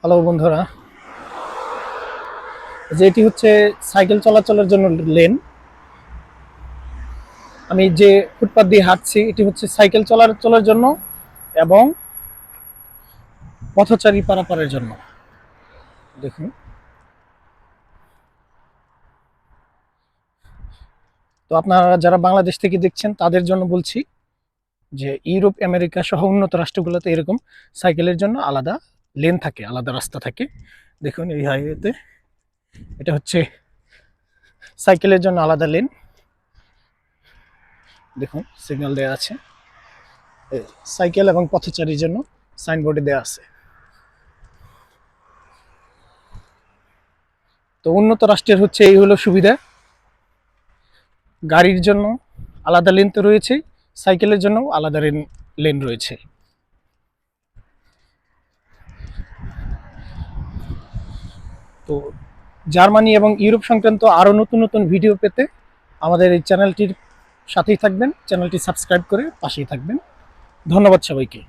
Hello বন্ধুরা। যে এটি হচ্ছে সাইকেল চলাচলের জন্য লেন। আমি যে ফুটপাথ দিয়ে হাঁটছি, এটি হচ্ছে সাইকেল চলাচলের জন্য এবং পথচারী পারাপারের জন্য। দেখুন। তো আপনারা যারা বাংলাদেশ থেকে দেখছেন, তাদের জন্য বলছি যে, ইউরোপ, আমেরিকা সহ উন্নত রাষ্ট্রগুলোতে এরকম সাইকেলের জন্য আলাদা লেন থাকে, আলাদা রাস্তা থাকে। দেখুন এই হাইওয়েতে এটা হচ্ছে সাইকেলের জন্য আলাদা লেন। দেখুন সিগন্যাল দেওয়া আছে। সাইকেল এবং পথচারীর জন্য সাইনবোর্ডে দেওয়া আছে। তো উন্নত রাষ্ট্রের হচ্ছে এই হলো সুবিধা। গাড়ির জন্য আলাদা লেন তো রয়েছে সাইকেলের জন্য আলাদা লেন লেন রয়েছে। তো জার্মানি এবং ইউরোপ সংক্রান্ত আরও নতুন নতুন ভিডিও পেতে আমাদের এই চ্যানেলটির সাথেই থাকবেন, চ্যানেলটি সাবস্ক্রাইব করে পাশেই থাকবেন। ধন্যবাদ সবাইকে।